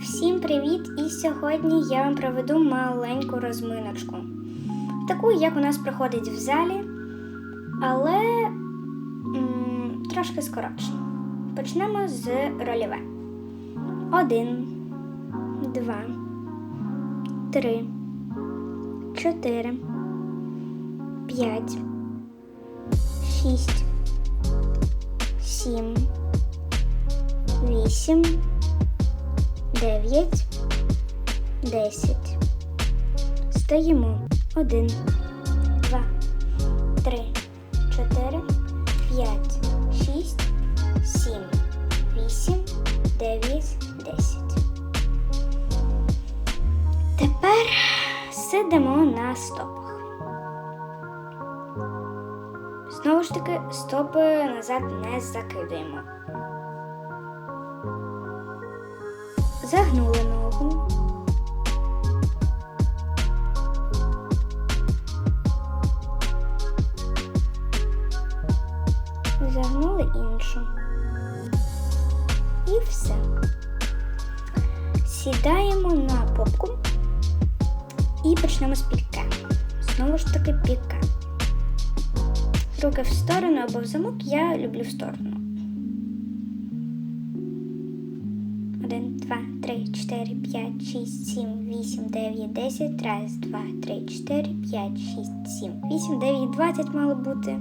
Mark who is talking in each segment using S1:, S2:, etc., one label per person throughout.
S1: Всім привіт! І сьогодні я вам проведу маленьку розминочку. Таку, як у нас проходить в залі, але м, трошки скорочено. Почнемо з рольове. Один, два, три, чотири, п'ять, шість, сім, вісім. Дев'ять, десять. Стоїмо. Один, два, три, чотири, п'ять, шість, сім, вісім, дев'ять, десять. Тепер сидимо на стопах. Знову ж таки, стопи назад не закидуємо. Загнули ногу. Загнули іншу. І все. Сідаємо на попку і почнемо з піке. Знову ж таки піке. Руки в сторону або в замок я люблю в сторону. 5, 6, 7, 8, 9, 10. Раз, два, три, 4, 5, 6, 7, 8, 9, 20 мало бути.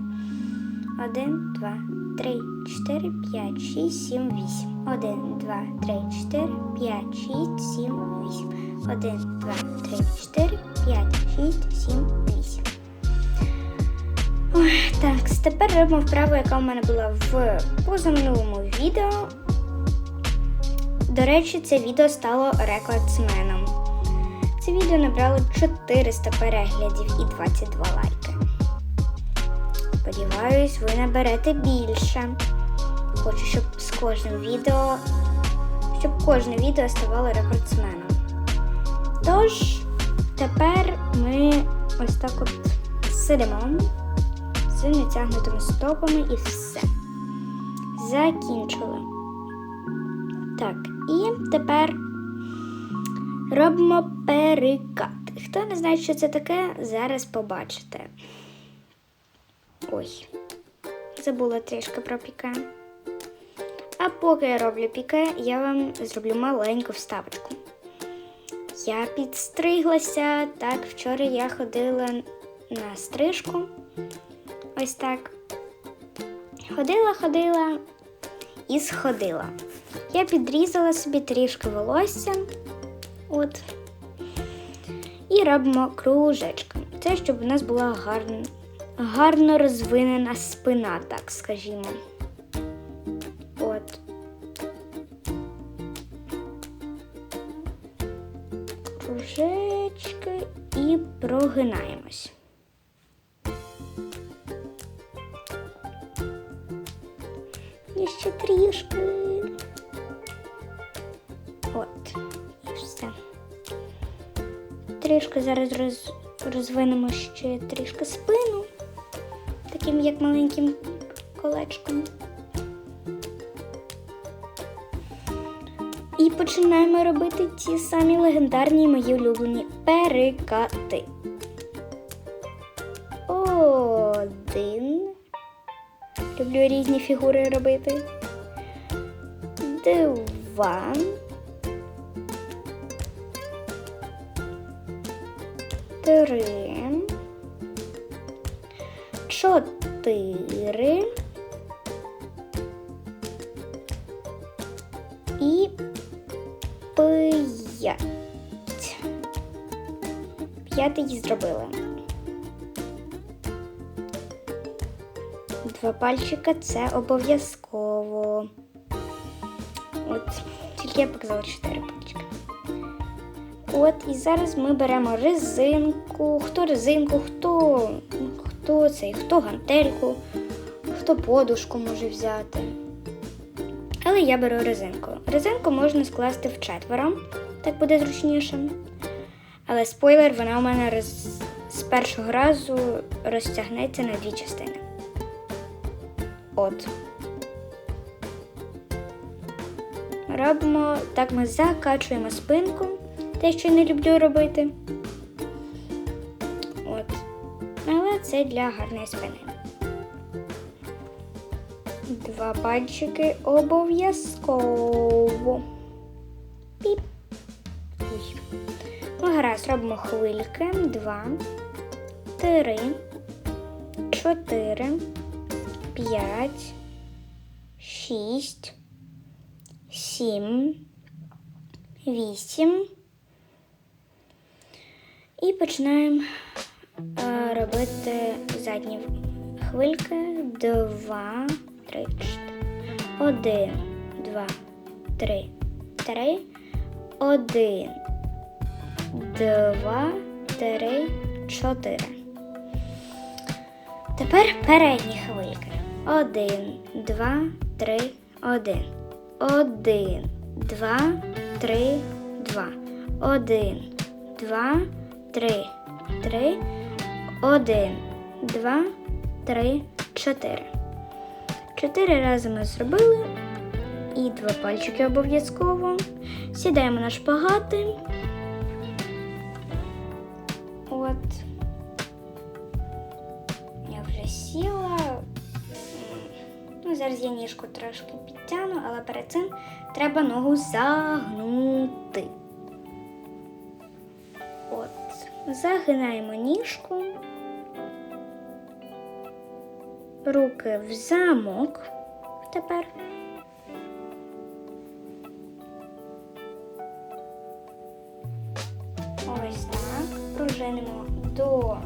S1: 1, 2, 3, 4, 5, 6, 7, 8. 1, 2, 3, 4, 5, 6, 7, 8. 1, 2, 3, 4, 5, 6, 7, 8. Ой, так, тепер робимо вправу, яка в мене була в позаминулому відео. До речі, це відео стало рекордсменом. Це відео набрало 400 переглядів і 22 лайки. Сподіваюсь, ви наберете більше. Хочу, щоб з кожним відео, щоб кожне відео ставало рекордсменом. Тож, тепер ми ось так от сидимо з нетягнутими стопами і все. Закінчили. Так, і тепер робимо перекат. Хто не знає, що це таке, зараз побачите. Ой, забула трішки про піке. А поки я роблю піке, я вам зроблю маленьку вставочку. Я підстриглася, так, вчора я ходила на стрижку. Ось так. Ходила, ходила і сходила. Я підрізала собі трішки волосся. От. І робимо кружечки. Це щоб у нас була гарна, гарно розвинена спина, так скажімо. От. Кружечки і прогинаємось. І ще трішки. От, і все. Трішки зараз роз, розвинемо ще трішки спину, таким як маленьким колечком. І починаємо робити ті самі легендарні мої улюблені перекати. Один. Люблю різні фігури робити. Два. Три. Чотири. І п'ять. П'ятий зробила. Два пальчика це обов'язково. От, тільки я показала чотири пальчика. От, і зараз ми беремо резинку. Хто резинку, хто хто цей, хто гантельку, хто подушку може взяти. Але я беру резинку. Резинку можна скласти в четверо, так буде зручніше. Але спойлер, вона у мене роз... з першого разу розтягнеться на дві частини. От. робимо так, ми закачуємо спинку, те, що не люблю робити. От. Але це для гарної спини. Два пальчики обов'язково. Піп. Ну, гаразд, робимо хвильки. Два, три, чотири, п'ять, шість, сім, вісім. І починаємо е, робити задні хвильки. Два, три, чотири. Один, два, три, три. Один, два, три, чотири. Тепер передні хвильки. Один, два, три, один. Один, два, три, два. Один, два, три, три. три, Один, два, три, чотири. Чотири рази ми зробили. І два пальчики обов'язково. Сідаємо на шпагати. От. Я вже сіла. Ну, зараз я ніжку трошки підтягну, але перед цим треба ногу загнути. Загинаємо ніжку. Руки в замок тепер. Ось так. Пружинимо до,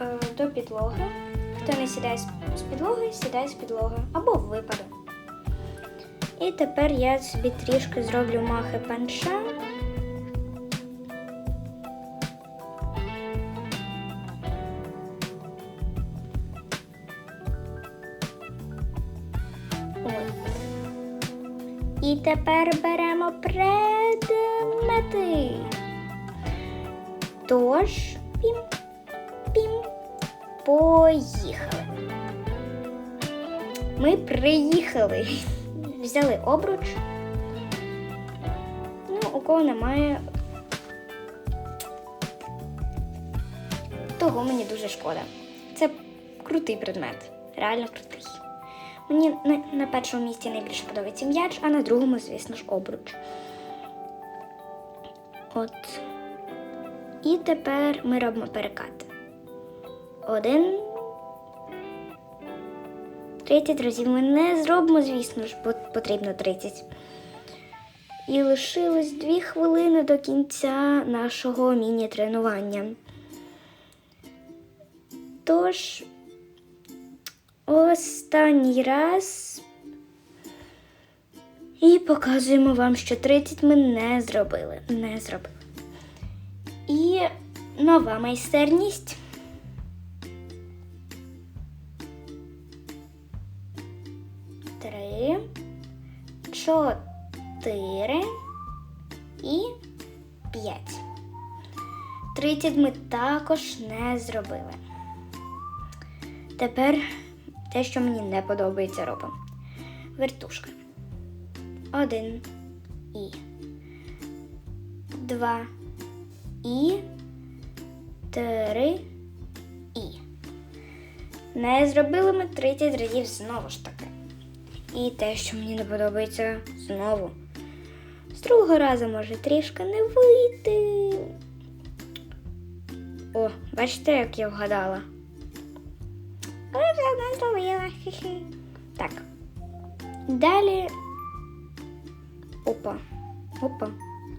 S1: е, до підлоги. Хто не сідає з підлоги, сідає з підлоги або в випаду. І тепер я собі трішки зроблю махи панша. Тепер беремо предмети. Тож, пім, пім, поїхали. Ми приїхали. Взяли обруч. Ну, у кого немає. Того мені дуже шкода. Це крутий предмет. Реально крутий. Мені на, першому місці найбільше подобається м'яч, а на другому, звісно ж, обруч. От. І тепер ми робимо перекат. Один. 30 разів ми не зробимо, звісно ж, бо потрібно 30. І лишилось 2 хвилини до кінця нашого міні-тренування. Тож, останній раз. І показуємо вам, що 30 ми не зробили. Не зробили. І нова майстерність. Три, чотири і п'ять. 30 ми також не зробили. Тепер те, що мені не подобається, робимо. Вертушка. Один і. Два і. Три і. Не зробили ми 30 разів знову ж таки. І те, що мені не подобається знову. З другого разу може трішки не вийти. О, бачите, як я вгадала. Хі-хі. Так. Далі. Опа. Опа.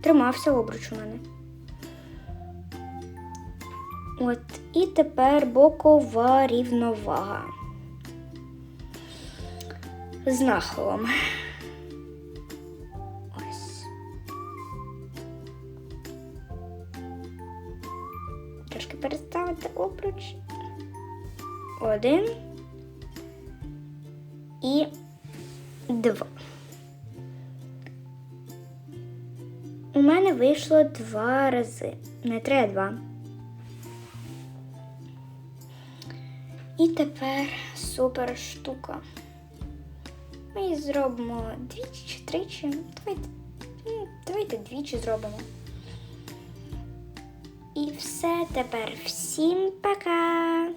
S1: Тримався обруч у мене. От, і тепер бокова рівновага. З нахилом. Ось. Трошки переставити обруч. Один і два. У мене вийшло два рази. Не три, а два. І тепер супер штука. Ми зробимо двічі чи тричі. Давайте, ну, давайте двічі зробимо. І все тепер. Всім пока!